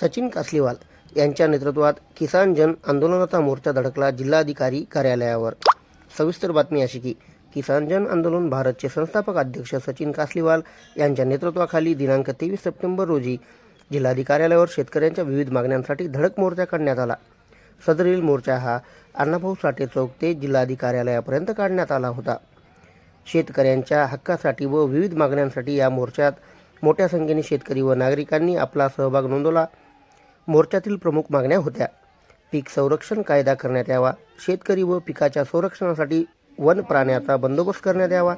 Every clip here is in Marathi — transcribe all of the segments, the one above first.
सचिन कासलीवाल यांच्या नेतृत्वात किसान जन आंदोलनाचा मोर्चा धडकला जिल्हाधिकारी कार्यालयावर. सविस्तर बातमी अशी की किसान जन आंदोलन भारतचे संस्थापक अध्यक्ष सचिन कासलीवाल यांच्या नेतृत्वाखाली दिनांक तेवीस सप्टेंबर रोजी जिल्हाधिकारी कार्यालयावर शेतकऱ्यांच्या विविध मागण्यांसाठी धडक मोर्चा काढण्यात आला. सदरील मोर्चा हा अण्णाभाऊ साठे चौक ते जिल्हाधिकारी कार्यालयापर्यंत काढण्यात आला होता. शेतकऱ्यांच्या हक्कासाठी व विविध मागण्यांसाठी या मोर्चात मोठ्या संख्येने शेतकरी व नागरिकांनी आपला सहभाग नोंदवला. मोर्चातील प्रमुख मागण्या होत्या. पीक संरक्षण कायदा करण्यात यावा. शेतकरी व पिकाच्या संरक्षणासाठी वन प्राण्याचा बंदोबस्त करण्यात यावा.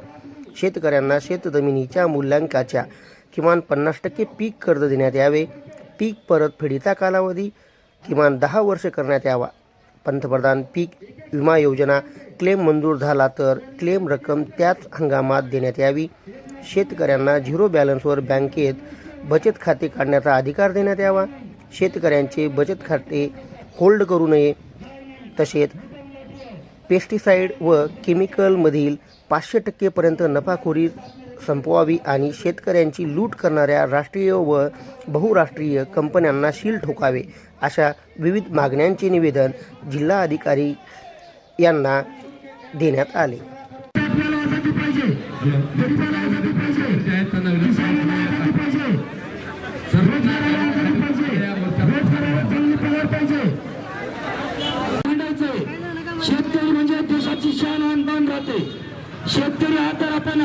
शेतकऱ्यांना शेतजमिनीच्या मूल्यांकाच्या किमान पन्नास टक्के पीक कर्ज देण्यात यावे. पीक परतफेडीचा कालावधी किमान दहा वर्ष करण्यात यावा. पंतप्रधान पीक विमा योजना क्लेम मंजूर झाला तर क्लेम रक्कम त्याच हंगामात देण्यात यावी. शेतकऱ्यांना झिरो बॅलन्सवर बँकेत बचत खाते काढण्याचा अधिकार देण्यात यावा. शेतकऱ्यांचे बचत खाते होल्ड करू नये तसेच पेस्टिसाईड व केमिकलमधील पाचशे टक्केपर्यंत नफाखोरी संपवावी आणि शेतकऱ्यांची लूट करणाऱ्या राष्ट्रीय व बहुराष्ट्रीय कंपन्यांना शील ठोकावे अशा विविध मागण्यांचे निवेदन जिल्हा अधिकारी यांना देण्यात आले. मांडायचंय शेतकरी म्हणजे देशाची शान अनबान राहते. शेतकरी हा तर आपण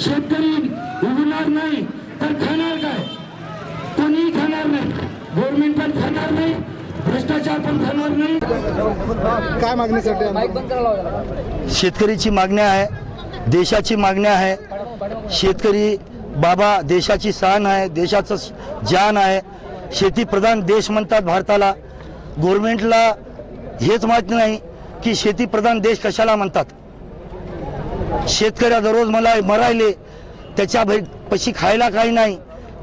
शेतकरी उगणार नाही तर खाणार काय? कोणीही खाणार नाही. गव्हर्नमेंट पण खाणार नाही भ्रष्टाचार पण खाणार नाही. काय मागणीसाठी? शेतकरीची मागण्या आहे देशाची मागण्या आहे. शेतकरी बाबा देशाची शान आहे देशाचं जान आहे. शेतीप्रधान देश म्हणतात भारताला. गव्हर्नमेंटला हेच माहीत नाही की शेतीप्रधान देश कशाला म्हणतात. शेतकऱ्या दररोज मला मरायले त्याच्या पशी खायला काही नाही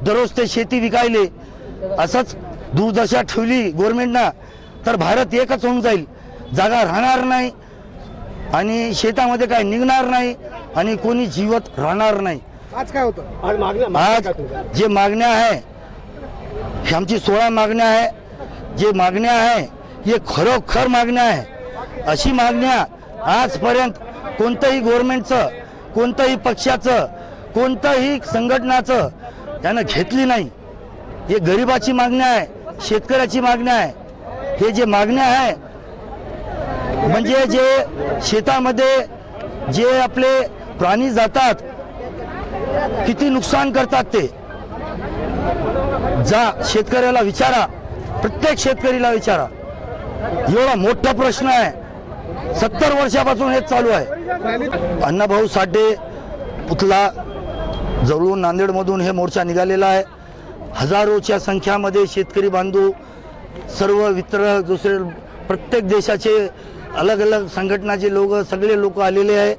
दररोज ते शेती विकायले. असंच दुर्दशा ठेवली गव्हर्नमेंटनं तर भारत एकच होऊन जाईल. जागा राहणार नाही आणि शेतामध्ये काय निघणार नाही आणि कोणी जीवत राहणार नाही. आज काय होतं? आज जे मागण्या आहे हे आमची सोळा मागण्या आहे जे मागण्या आहे हे खरोखर मागण्या आहे. अशी मागण्या आजपर्यंत कोणतंही गव्हर्नमेंटचं कोणतंही पक्षाचं कोणतंही संघटनाचं त्यानं घेतली नाही. हे गरिबाची मागण्या आहे शेतकऱ्याची मागण्या आहे. हे जे मागण्या आहे म्हणजे जे शेतामध्ये जे आपले प्राणी जातात किती नुकसान करतात ते. जा शेतकऱ्याला विचारा. प्रत्येक शेतकरीला विचारा. एवढा मोठा प्रश्न आहे. सत्तर वर्षापासून हेच चालू आहे. अण्णाभाऊ साठे पुतला जवळून नांदेडमधून हे मोर्चा निघालेला आहे. हजारोच्या संख्यामध्ये शेतकरी बांधव सर्व वितरक दुसरे प्रत्येक देशाचे अलग अलग संघटनाचे लोक सगळे लोक आलेले आहे.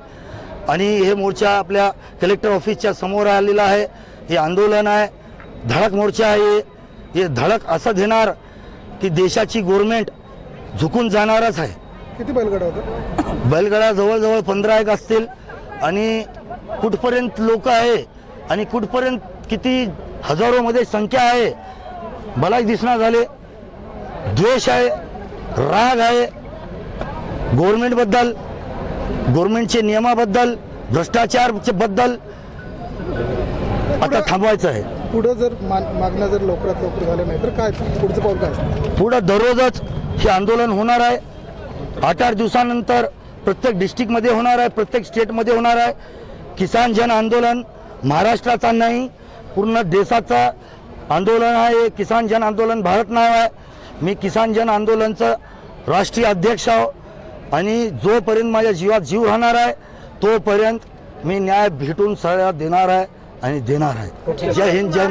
आणि हे मोर्चा आपल्या कलेक्टर ऑफिसच्या समोर आलेला आहे. हे आंदोलन आहे. धडक मोर्चा आहे. हे धडक असं देणार की देशाची गव्हर्मेंट झुकून जाणारच आहे. किती बैलगाडा होतं? बैलगाडा जवळजवळ पंधरा एक असतील. आणि कुठपर्यंत लोक आहे आणि कुठपर्यंत किती हजारोमध्ये संख्या आहे मलाही दिसणार झाले. द्वेष आहे राग आहे. गव्हर्नमेंटबद्दल गव्हर्नमेंटचे नियमाबद्दल भ्रष्टाचारच्या बद्दल आता थांबवायचं आहे. पुढे जर मागण्या जर लवकरात लवकर झाल्या नाही तर काय? पुढचं पाऊल काय पुढं दररोजच हे आंदोलन होणार आहे. आठ आठ दिवसानंतर प्रत्येक डिस्ट्रिक्टमध्ये होणार आहे प्रत्येक स्टेटमध्ये होणार आहे. किसान जन आंदोलन महाराष्ट्राचा नाही पूर्ण देशाचा आंदोलन आहे. किसान जन आंदोलन भारत नाव आहे. मी किसान जन आंदोलनचं राष्ट्रीय अध्यक्ष आहो. आणि जोपर्यंत माझ्या जीवात जीव राहणार आहे तोपर्यंत मी न्याय भेटून सगळ्या देणार आहे. आणि देणार आहे. जय हिंद जय